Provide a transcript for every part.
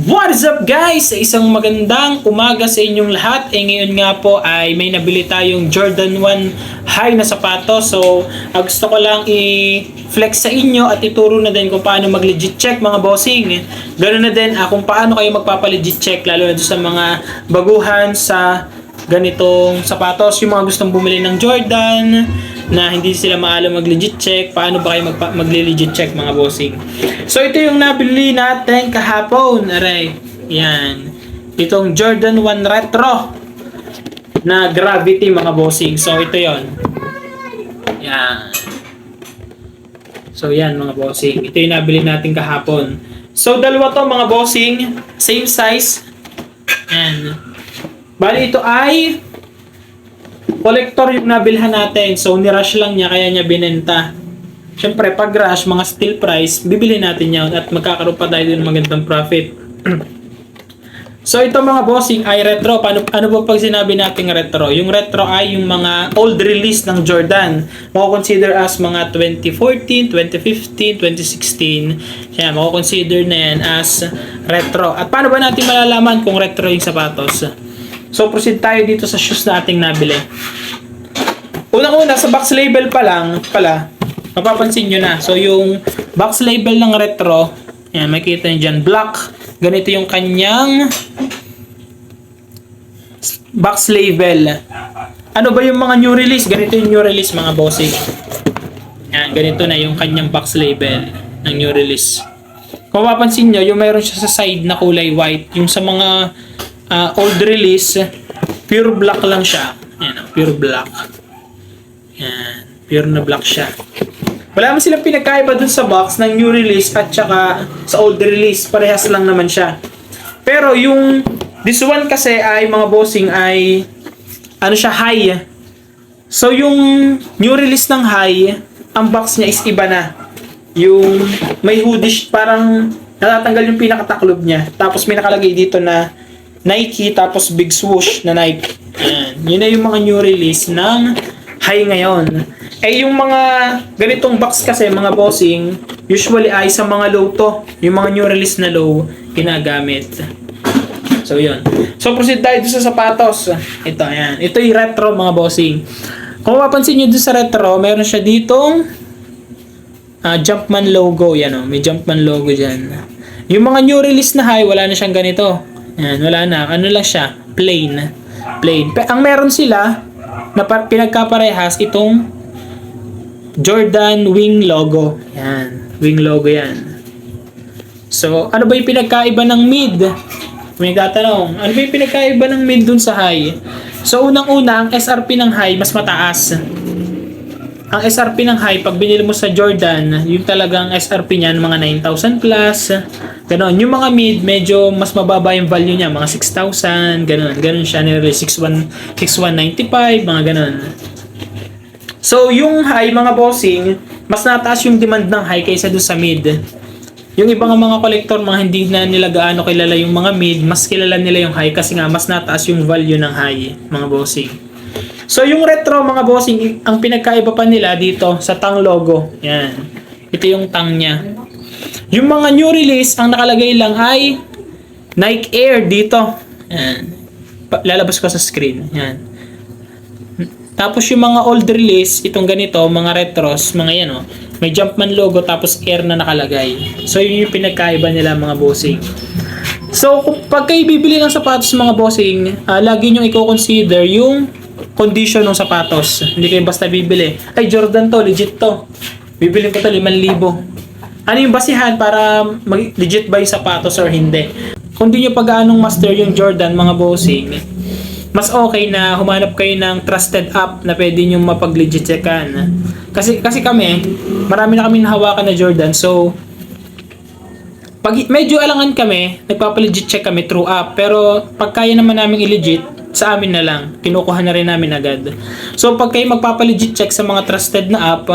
What is up guys? Isang magandang umaga sa inyong lahat. Eh ngayon nga po ay may nabili tayong Jordan 1 high na sapatos. So ah, gusto ko lang i-flex sa inyo at ituro na din kung paano mag-legit check mga bossing. Ganoon na din ah, kung paano kayo magpapa-legit check lalo na sa mga baguhan sa ganitong sapatos. Yung mga gustong bumili ng Jordan na hindi sila maalam mag-legit check, paano ba kayo magpa- magli-legit check mga bossing. So ito yung nabili natin kahapon, aray. Yan. Itong Jordan 1 Retro na Gravity mga bossing. So ito yon. Yan. So yan mga bossing. Ito yung nabili natin kahapon. So dalawa to mga bossing, same size. Yan. Bali ito ay collector yung nabilhan natin. So, nirush lang niya, kaya niya binenta. Siyempre, pag rush, mga steel price, bibili natin yan at magkakaroon pa tayo ng magandang profit. so, ito mga bossing ay retro. Paano, ano ba pag sinabi nating retro? Yung retro ay yung mga old release ng Jordan. Mako-consider as mga 2014, 2015, 2016. Kaya mako-consider na yan as retro. At paano ba natin malalaman kung retro yung sapatos? So, proceed tayo dito sa shoes na ating nabili. Unang-una, sa box label pa lang, pala, mapapansin nyo na. So, yung box label ng retro, yan, makikita nyo dyan, black. Ganito yung kanyang box label. Ano ba yung mga new release? Ganito yung new release, mga bossing. Yan, ganito na yung kanyang box label ng new release. Kung mapapansin nyo, yung mayroon siya sa side na kulay white, yung sa mga ah, old release, pure black lang siya. Yan, oh, pure black. Yan, pure na black siya. Wala man silang pinagkaiba dun sa box ng new release at saka sa old release. Parehas lang naman siya. Pero yung this one kasi ay mga bossing ay ano siya high. So yung new release ng high, ang box niya is iba na. Yung may hoodish parang natatanggal yung pinakataklob niya. Tapos may nakalagay dito na Nike tapos big swoosh na Nike. Yan. Yun na yung mga new release ng high ngayon. Eh yung mga ganitong box kasi mga bossing, usually ay sa mga low to. Yung mga new release na low, ginagamit. So yun. So proceed tayo sa sapatos. Ito, ayan. Ito yung retro mga bossing. Kung mapapansin nyo dun sa retro, meron siya ditong ah, Jumpman logo. Yan o, may Jumpman logo dyan. Yung mga new release na high, wala na siyang ganito. Yan, wala na. Ano lang siya? Plain. Plain. Pe- ang meron sila, na pa- pinagkaparehas, itong Jordan Wing logo. Yan. Wing logo yan. So, ano ba yung pinagkaiba ng mid? May tatanong, ano ba yung pinagkaiba ng mid dun sa high? So, unang-una, ang SRP ng high, mas mataas. Ang SRP ng high, pag binili mo sa Jordan, yung talagang SRP niyan, mga 9,000 plus. Ganon. Yung mga mid, medyo mas mababa yung value niya, mga 6,000, ganon. Ganon siya, 61, 6195, mga ganon. So, yung high, mga bossing, mas nataas yung demand ng high kaysa doon sa mid. Yung ibang mga collector, mga hindi na nila gaano kilala yung mga mid, mas kilala nila yung high kasi nga mas nataas yung value ng high, mga bossing. So, yung retro, mga bossing, ang pinagkaiba pa nila dito sa tang logo. Yan. Ito yung tang niya. Yung mga new release, ang nakalagay lang ay Nike Air dito. Yan. Lalabas ko sa screen. Yan. Tapos yung mga old release, itong ganito, mga retros, mga yan oh, may Jumpman logo tapos air na nakalagay. So yun yung pinagkaiba nila mga bossing. So pag kayo bibili ng sapatos mga bossing, ah, lagi nyo i-consider yung condition ng sapatos. Hindi kayo basta bibili. Ay Jordan to, legit to. Bibili ko to 5,000. Ano yung basihan para mag legit ba yung sapatos or hindi? Kung di nyo pag anong master yung Jordan mga bossing, mas okay na humanap kayo ng trusted app na pwede nyo mapag-legit checkan. Kasi, kasi kami, marami na kami nahawakan na Jordan. So, pag medyo alangan kami, nagpapa-legit check kami through app. Pero pag kaya naman namin i-legit, sa amin na lang. Kinukuha na rin namin agad. So, pag kayo magpapa-legit check sa mga trusted na app,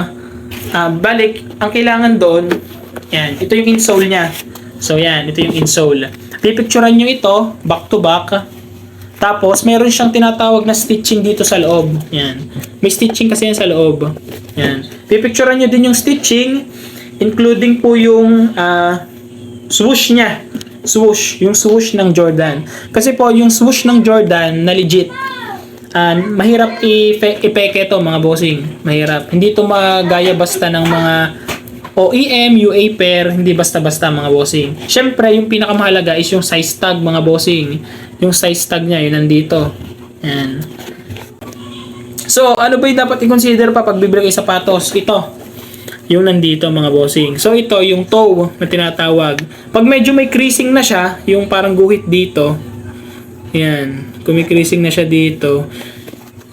ah, balik, ang kailangan doon, yan, ito yung insole niya. So, yan, ito yung insole. Pipicturean nyo ito, back to back. Tapos, meron siyang tinatawag na stitching dito sa loob. Yan. May stitching kasi yan sa loob. Yan. Pipicturean nyo din yung stitching, including po yung ah, swoosh niya. Swoosh, yung swoosh ng Jordan. Kasi po, yung swoosh ng Jordan na legit, ah, mahirap ipe- ipeke to mga bossing. Mahirap. Hindi to magaya basta ng mga OEM, UA pair, hindi basta-basta mga bossing. Siyempre, yung pinakamahalaga is yung size tag mga bossing. Yung size tag niya, yun nandito. Yan. So, ano ba yung dapat i-consider pa pag bibili kayo sapatos? Ito. Yung nandito mga bossing. So, ito yung toe na tinatawag. Pag medyo may creasing na siya, yung parang guhit dito. Yan. Kumikreasing na siya dito.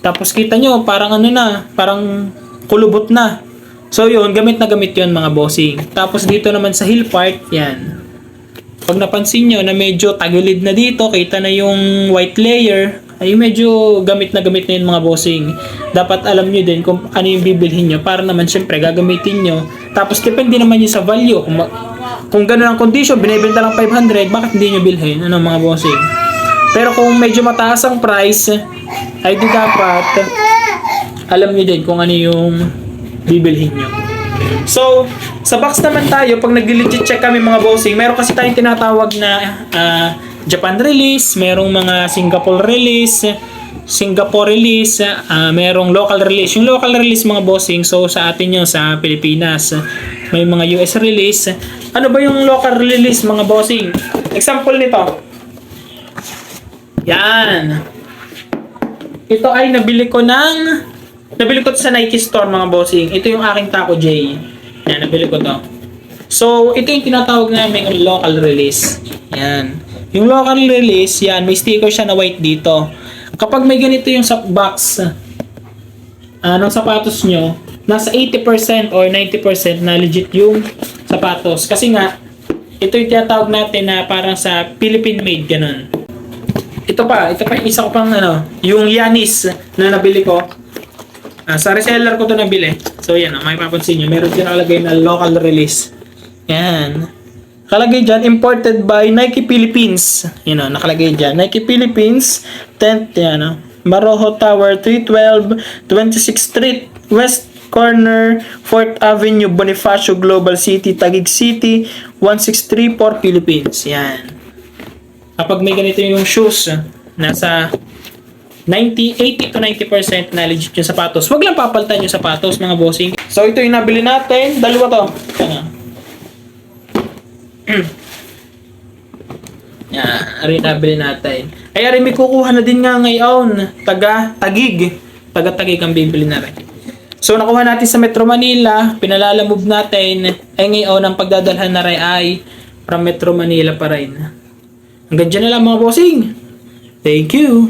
Tapos kita nyo, parang ano na, parang kulubot na. So yun, gamit na gamit yun mga bossing. Tapos dito naman sa heel part, yan. Pag napansin nyo na medyo tagilid na dito, kita na yung white layer, ay medyo gamit na gamit na yun mga bossing. Dapat alam nyo din kung ano yung bibilhin nyo para naman syempre gagamitin nyo. Tapos depende naman yun sa value. Kung, kung ganun ang condition, binibenta lang 500, bakit hindi nyo bilhin? Ano mga bossing? Pero kung medyo mataas ang price, ay di dapat alam nyo din kung ano yung bibilhin nyo. So, sa box naman tayo, pag nag-legit check kami mga bossing, meron kasi tayong tinatawag na ah, Japan release, merong mga Singapore release, Singapore release, ah, merong local release. Yung local release mga bossing, so sa atin yun sa Pilipinas, may mga US release. Ano ba yung local release mga bossing? Example nito. Yan. Ito ay nabili ko ng nabili ko sa Nike store mga bossing. Ito yung aking Taco J. Yan, nabili ko to. So, ito yung tinatawag namin local release. Yan. Yung local release, yan, may sticker siya na white dito. Kapag may ganito yung sa box, ah, ng sapatos nyo, nasa 80% or 90% na legit yung sapatos. Kasi nga, ito yung tinatawag natin na parang sa Philippine made, ganun. Ito pa, ito pa yung isa ko pang ano, yung Yanis na nabili ko. Ah, sa reseller ko to nabili. So yan, ah, may papansin nyo, meron din nakalagay na local release. Yan. Nakalagay dyan, imported by Nike Philippines. Yan o, nakalagay dyan. Nike Philippines, 10th, yan o. Maroho Tower, 312, 26th Street, West Corner, 4th Avenue, Bonifacio Global City, Taguig City, 1634, Philippines. Yan kapag may ganito yung shoes, nasa 90, 80 to 90% na legit yung sapatos. Huwag lang papalitan yung sapatos, mga bossing. So, ito yung nabili natin. Dalawa to. Ano? Yan, rin nabili natin. Ay, rin may kukuha na din nga ngayon. Taga, tagig. Taga, tagig ang bibili na rin. So, nakuha natin sa Metro Manila. Pinalalamove natin. Ay, ngayon, ang pagdadalhan na rin ay from Metro Manila pa rin. Hanggang dyan na lang mga bossing. Thank you.